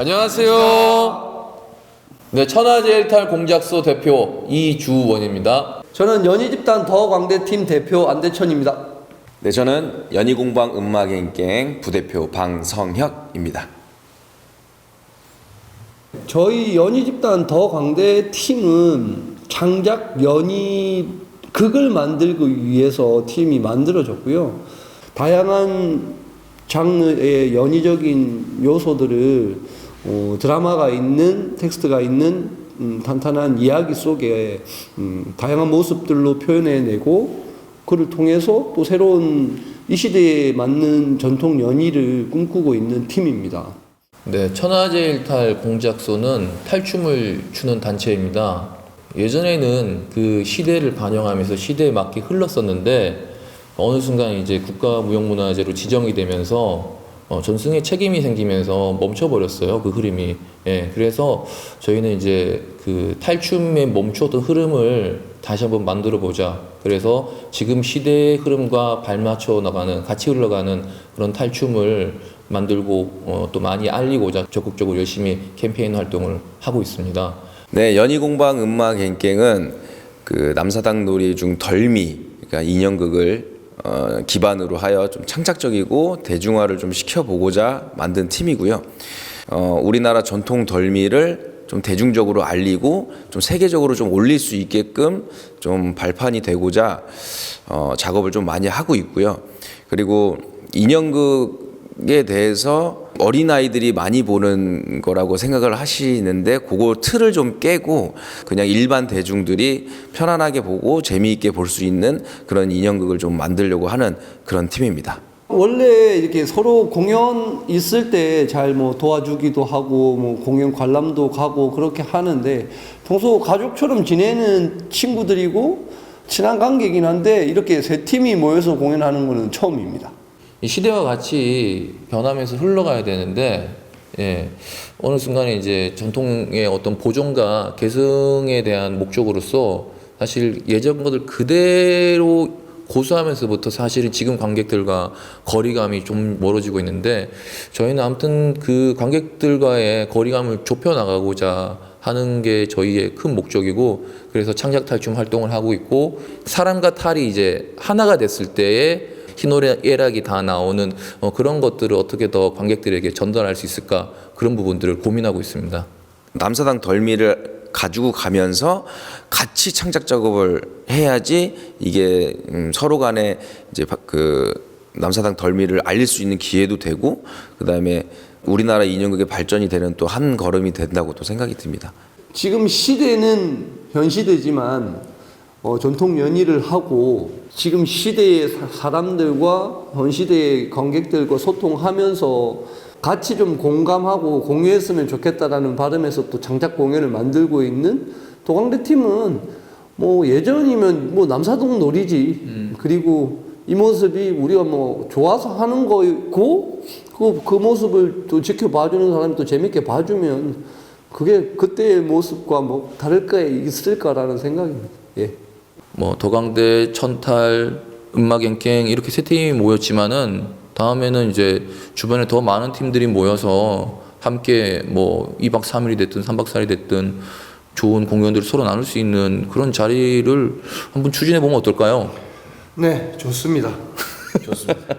안녕하세요. 네, 천하제일탈 공작소 대표 이주원입니다. 저는 연희집단 더 광대팀 대표 안대천입니다. 네, 저는 연희공방 음악행갱 부대표 방성혁입니다. 저희 연희집단 더 광대팀은 장작 연희 극을 만들기 위해서 팀이 만들어졌고요. 다양한 장르의 연희적인 요소들을 어, 드라마가 있는 텍스트가 있는 음, 탄탄한 이야기 속에 음, 다양한 모습들로 표현해내고 그를 통해서 또 새로운 이 시대에 맞는 전통 연희를 꿈꾸고 있는 팀입니다. 네, 천하제일탈 공작소는 탈춤을 추는 단체입니다. 예전에는 그 시대를 반영하면서 시대에 맞게 흘렀었는데 어느 순간 이제 국가무형문화재로 지정이 되면서 어, 전승의 책임이 생기면서 멈춰버렸어요 그 흐름이. 예, 그래서 저희는 이제 그 탈춤에 멈추었던 흐름을 다시 한번 만들어 보자. 그래서 지금 시대의 흐름과 발맞춰 나가는 같이 흘러가는 그런 탈춤을 만들고 어, 또 많이 알리고자 적극적으로 열심히 캠페인 활동을 하고 있습니다. 네, 연희공방 음악행갱은 그 남사당 놀이 중 덜미, 그러니까 인형극을 어, 기반으로 하여 좀 창작적이고 대중화를 좀 시켜보고자 만든 팀이고요. 어, 우리나라 전통 덜미를 좀 대중적으로 알리고 좀 세계적으로 좀 올릴 수 있게끔 좀 발판이 되고자 어, 작업을 좀 많이 하고 있고요. 그리고 인형극에 대해서 어린아이들이 많이 보는 거라고 생각을 하시는데 그거 틀을 좀 깨고 그냥 일반 대중들이 편안하게 보고 재미있게 볼 수 있는 그런 인형극을 좀 만들려고 하는 그런 팀입니다. 원래 이렇게 서로 공연 있을 때 잘 뭐 도와주기도 하고 뭐 공연 관람도 가고 그렇게 하는데 평소 가족처럼 지내는 친구들이고 친한 관계이긴 한데 이렇게 세 팀이 모여서 공연하는 거는 처음입니다. 이 시대와 같이 변하면서 흘러가야 되는데 예, 어느 순간에 이제 전통의 어떤 보존과 계승에 대한 목적으로서 사실 예전 것들 그대로 고수하면서부터 사실은 지금 관객들과 거리감이 좀 멀어지고 있는데 저희는 아무튼 그 관객들과의 거리감을 좁혀 나가고자 하는 게 저희의 큰 목적이고 그래서 창작 탈춤 활동을 하고 있고 사람과 탈이 이제 하나가 됐을 때에 희노애락이 다 나오는 어, 그런 것들을 어떻게 더 관객들에게 전달할 수 있을까 그런 부분들을 고민하고 있습니다. 남사당 덜미를 가지고 가면서 같이 창작 작업을 해야지 이게 음, 서로 간에 이제 바- 그 남사당 덜미를 알릴 수 있는 기회도 되고 그다음에 우리나라 인형극의 발전이 되는 또 한 걸음이 된다고 또 생각이 듭니다. 지금 시대는 현 시대지만 어, 전통 연희를 하고 지금 시대의 사- 사람들과 현 시대의 관객들과 소통하면서 같이 좀 공감하고 공유했으면 좋겠다라는 바람에서 또 장작 공연을 만들고 있는 도광대 팀은 뭐 예전이면 뭐 남사동 놀이지 그리고 이 모습이 우리가 뭐 좋아서 하는 거고 그, 그 모습을 또 지켜봐주는 사람이 또 재밌게 봐주면 그게 그때의 모습과 뭐 다를 게 있을까라는 생각입니다. 예. 뭐 도강대, 천탈, 음악연갱 이렇게 세 팀이 모였지만은 다음에는 이제 주변에 더 많은 팀들이 모여서 함께 뭐 2박 3일이 됐든 3박 4일이 됐든 좋은 공연들을 서로 나눌 수 있는 그런 자리를 한번 추진해 보면 어떨까요? 네, 좋습니다. 좋습니다.